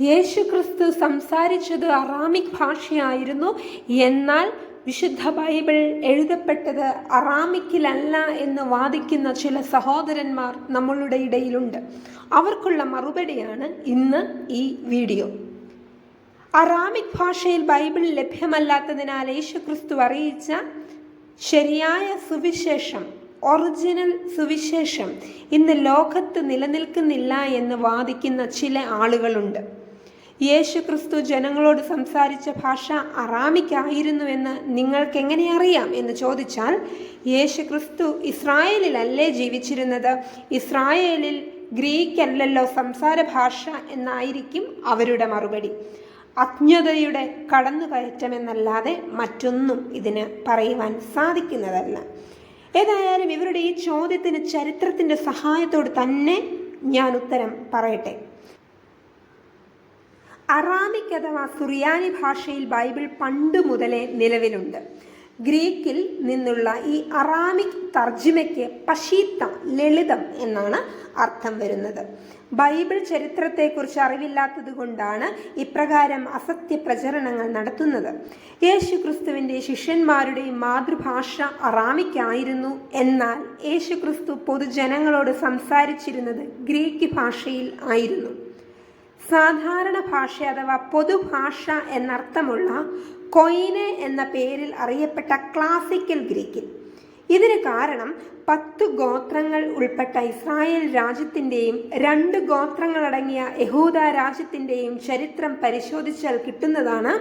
യേശുക്രിസ്തു സംസാരിച്ചത് അറാമിക് ഭാഷയായിരുന്നു. എന്നാൽ വിശുദ്ധ ബൈബിൾ എഴുതപ്പെട്ടത് അറാമിക്കിലല്ല എന്ന് വാദിക്കുന്ന ചില സഹോദരന്മാർ നമ്മളുടെ ഇടയിലുണ്ട്. അവർക്കുള്ള മറുപടിയാണ് ഇന്ന് ഈ വീഡിയോ. അറാമിക് ഭാഷയിൽ ബൈബിൾ ലഭ്യമല്ലാത്തതിനാൽ യേശുക്രിസ്തു അറിയിച്ച ശരിയായ സുവിശേഷം ഒറിജിനൽ സുവിശേഷം ഇന്ന് ലോകത്ത് നിലനിൽക്കുന്നില്ല എന്ന് വാദിക്കുന്ന ചില ആളുകളുണ്ട്. യേശു ക്രിസ്തു ജനങ്ങളോട് സംസാരിച്ച ഭാഷ അറാമിക്കായിരുന്നുവെന്ന് നിങ്ങൾക്ക് എങ്ങനെ അറിയാം എന്ന് ചോദിച്ചാൽ യേശു ക്രിസ്തു ഇസ്രായേലിലല്ലേ ജീവിച്ചിരുന്നത്? ഇസ്രായേലിൽ ഗ്രീക്കല്ലല്ലോ സംസാര ഭാഷ എന്നായിരിക്കും അവരുടെ മറുപടി. അജ്ഞതയുടെ കടന്നുകയറ്റമെന്നല്ലാതെ മറ്റൊന്നും ഇതിന് പറയുവാൻ സാധിക്കുന്നതല്ല. ഏതായാലും ഇവരുടെ ഈ ചോദ്യത്തിന് ചരിത്രത്തിന്റെ സഹായത്തോട് തന്നെ ഞാൻ ഉത്തരം പറയട്ടെ. അറാമിക് അഥവാ സുറിയാനി ഭാഷയിൽ ബൈബിൾ പണ്ട് മുതലേ നിലവിലുണ്ട്. ഗ്രീക്കിൽ നിന്നുള്ള ഈ അറാമിക് തർജിമയ്ക്ക് പശീത്ത ലളിതം എന്നാണ് അർത്ഥം വരുന്നത്. ബൈബിൾ ചരിത്രത്തെക്കുറിച്ച് അറിവില്ലാത്തത് കൊണ്ടാണ് ഇപ്രകാരം അസത്യ പ്രചരണങ്ങൾ നടത്തുന്നത്. യേശു ക്രിസ്തുവിന്റെ ശിഷ്യന്മാരുടെയും മാതൃഭാഷ അറാമിക്കായിരുന്നു എന്നാൽ യേശു ക്രിസ്തു പൊതുജനങ്ങളോട് സംസാരിച്ചിരുന്നത് ഗ്രീക്ക് ഭാഷയിൽ ആയിരുന്നു. സാധാരണ ഭാഷ അഥവാ പൊതുഭാഷ എന്നർത്ഥമുള്ള കൊയിനെ എന്ന പേരിൽ അറിയപ്പെട്ട ക്ലാസിക്കൽ ഗ്രീക്കിൽ. ഇതിന് കാരണം പത്ത് ഗോത്രങ്ങൾ ഉൾപ്പെട്ട ഇസ്രായേൽ രാജ്യത്തിന്റെയും രണ്ട് ഗോത്രങ്ങളടങ്ങിയ യഹൂദ രാജ്യത്തിന്റെയും ചരിത്രം പരിശോധിച്ചാൽ കിട്ടുന്നതാണ്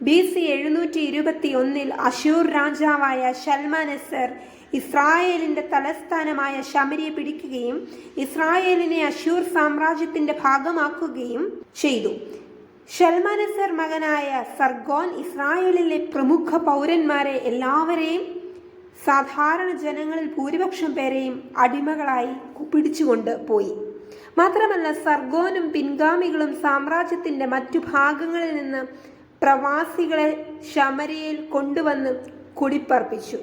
ബി സി എഴുന്നൂറ്റി ഇരുപത്തി ഒന്നിൽ അഷൂർ രാജാവായ ഷൽമാനസർ ഇസ്രായേലിന്റെ തലസ്ഥാനമായ ശമരിയെ പിടിക്കുകയും ഇസ്രായേലിനെ അഷൂർ സാമ്രാജ്യത്തിന്റെ ഭാഗമാക്കുകയും ചെയ്തു. ഷൽമാനസർ മകനായ സർഗോൻ ഇസ്രായേലിലെ പ്രമുഖ പൗരന്മാരെ എല്ലാവരെയും സാധാരണ ജനങ്ങളിൽ ഭൂരിപക്ഷം പേരെയും അടിമകളായി പിടിച്ചുകൊണ്ട് പോയി. മാത്രമല്ല സർഗോനും പിൻഗാമികളും സാമ്രാജ്യത്തിന്റെ മറ്റു ഭാഗങ്ങളിൽ നിന്ന് പ്രവാസികളെ ശമരിയയിൽ കൊണ്ടുവന്ന് കുടിപ്പർപ്പിച്ചു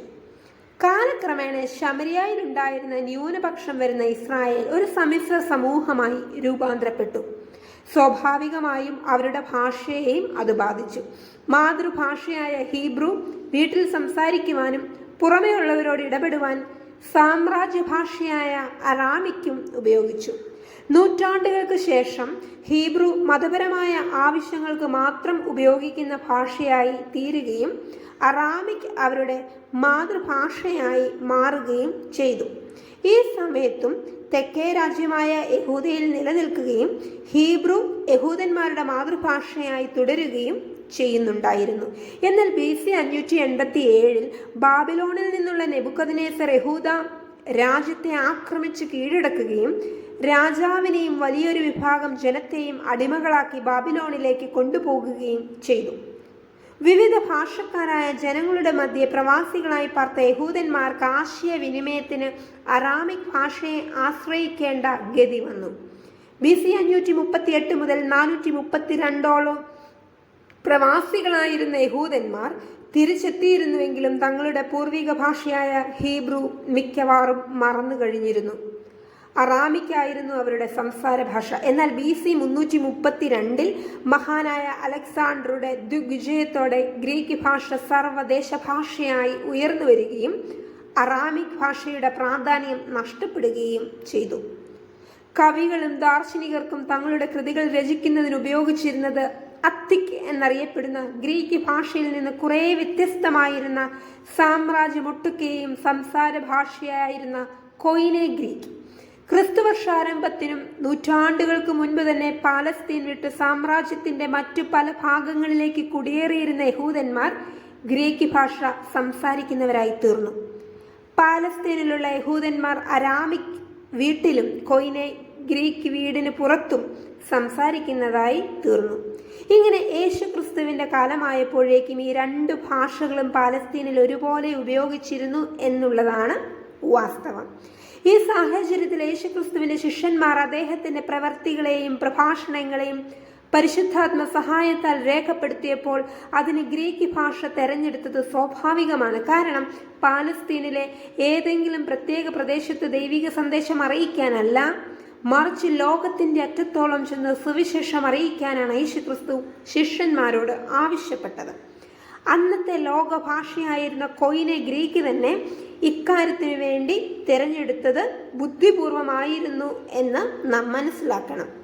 കാലക്രമേണ ശമരിയായിലുണ്ടായിരുന്ന ന്യൂനപക്ഷം വരുന്ന ഇസ്രായേൽ ഒരു സമ്മിശ്ര സമൂഹമായി രൂപാന്തരപ്പെട്ടു. സ്വാഭാവികമായും അവരുടെ ഭാഷയെയും അത് ബാധിച്ചു. മാതൃഭാഷയായ ഹീബ്രു വീട്ടിൽ സംസാരിക്കുവാനും പുറമെയുള്ളവരോട് ഇടപെടുവാൻ സാമ്രാജ്യ ഭാഷയായ അറാമിക്കും ഉപയോഗിച്ചു. നൂറ്റാണ്ടുകൾക്ക് ശേഷം ഹീബ്രു മതപരമായ ആവശ്യങ്ങൾക്ക് മാത്രം ഉപയോഗിക്കുന്ന ഭാഷയായി തീരുകയും അറാമിക് അവരുടെ മാതൃഭാഷയായി മാറുകയും ചെയ്തു. ഈ സമയത്തും തെക്കേ രാജ്യമായ യഹൂദയിൽ നിലനിൽക്കുകയും ഹീബ്രു യഹൂദന്മാരുടെ മാതൃഭാഷയായി തുടരുകയും ചെയ്യുന്നുണ്ടായിരുന്നു. എന്നാൽ ബി സി അഞ്ഞൂറ്റി എൺപത്തി ഏഴിൽ ബാബിലോണിൽ നിന്നുള്ള നെബുക്കദിനേസർ യഹൂദ രാജ്യത്തെ ആക്രമിച്ച് കീഴടക്കുകയും രാജാവിനെയും വലിയൊരു വിഭാഗം ജനത്തെയും അടിമകളാക്കി ബാബിലോണിലേക്ക് കൊണ്ടുപോകുകയും ചെയ്തു. വിവിധ ഭാഷക്കാരായ ജനങ്ങളുടെ മധ്യ പ്രവാസികളായി പാർത്ത യഹൂദന്മാർക്ക് ആശയവിനിമയത്തിന് അറാമിക് ഭാഷയെ ആശ്രയിക്കേണ്ട ഗതി വന്നു. ബി സി അഞ്ഞൂറ്റി മുപ്പത്തി എട്ട് മുതൽ നാനൂറ്റി മുപ്പത്തിരണ്ടോളം പ്രവാസികളായിരുന്ന യഹൂദന്മാർ തിരിച്ചെത്തിയിരുന്നുവെങ്കിലും തങ്ങളുടെ പൂർവിക ഭാഷയായ ഹീബ്രു മിക്കവാറും മറന്നു കഴിഞ്ഞിരുന്നു അറാമിക്കായിരുന്നു അവരുടെ സംസാര ഭാഷ. എന്നാൽ ബി സി മുന്നൂറ്റി മുപ്പത്തിരണ്ടിൽ മഹാനായ അലക്സാണ്ടറുടെ ദുഗ്വിജയത്തോടെ ഗ്രീക്ക് ഭാഷ സർവദേശ ഭാഷയായി ഉയർന്നു വരികയും അറാമിക് ഭാഷയുടെ പ്രാധാന്യം നഷ്ടപ്പെടുകയും ചെയ്തു. കവികളും ദാർശനികർക്കും തങ്ങളുടെ കൃതികൾ രചിക്കുന്നതിന് ഉപയോഗിച്ചിരുന്നത് അത്തിക് എന്നറിയപ്പെടുന്ന ഗ്രീക്ക് ഭാഷയിൽ നിന്ന് കുറേ വ്യത്യസ്തമായിരുന്ന സാമ്രാജ്യമൊട്ടുക്കെയും സംസാര ഭാഷയായിരുന്ന കൊയിനെ ഗ്രീക്ക്. ക്രിസ്തുവർഷാരംഭത്തിനും നൂറ്റാണ്ടുകൾക്ക് മുൻപ് തന്നെ പാലസ്തീൻ വിട്ട് സാമ്രാജ്യത്തിന്റെ മറ്റു പല ഭാഗങ്ങളിലേക്ക് കുടിയേറിയിരുന്ന യഹൂദന്മാർ ഗ്രീക്ക് ഭാഷ സംസാരിക്കുന്നവരായി തീർന്നു പാലസ്തീനിലുള്ള യഹൂദന്മാർ അരാമിക് വീട്ടിലും കൊയിനെ ഗ്രീക്ക് വീടിന് പുറത്തും സംസാരിക്കുന്നതായി തീർന്നു. ഇങ്ങനെ യേശു ക്രിസ്തുവിന്റെ കാലമായപ്പോഴേക്കും ഈ രണ്ട് ഭാഷകളും പാലസ്തീനിൽ ഒരുപോലെ ഉപയോഗിച്ചിരുന്നു എന്നുള്ളതാണ് വാസ്തവം. ഈ സാഹചര്യത്തിൽ യേശുക്രിസ്തുവിന്റെ ശിഷ്യന്മാർ അദ്ദേഹത്തിന്റെ പ്രവർത്തികളെയും പ്രഭാഷണങ്ങളെയും പരിശുദ്ധാത്മ സഹായത്താൽ രേഖപ്പെടുത്തിയപ്പോൾ അതിന് ഗ്രീക്ക് ഭാഷ തെരഞ്ഞെടുത്തത് സ്വാഭാവികമാണ്. കാരണം പാലസ്തീനിലെ ഏതെങ്കിലും പ്രത്യേക പ്രദേശത്ത് ദൈവിക സന്ദേശം അറിയിക്കാനല്ല മറിച്ച് ലോകത്തിന്റെ അറ്റത്തോളം ചെന്ന് സുവിശേഷം അറിയിക്കാനാണ് യേശുക്രിസ്തു ശിഷ്യന്മാരോട് ആവശ്യപ്പെട്ടത്. അന്നത്തെ ലോകഭാഷയായിരുന്ന കൊയിനെ ഗ്രീക്ക് തന്നെ ഇക്കാര്യത്തിനു വേണ്ടി തിരഞ്ഞെടുത്തത് ബുദ്ധിപൂർവമായിരുന്നു എന്ന് നാം മനസ്സിലാക്കണം.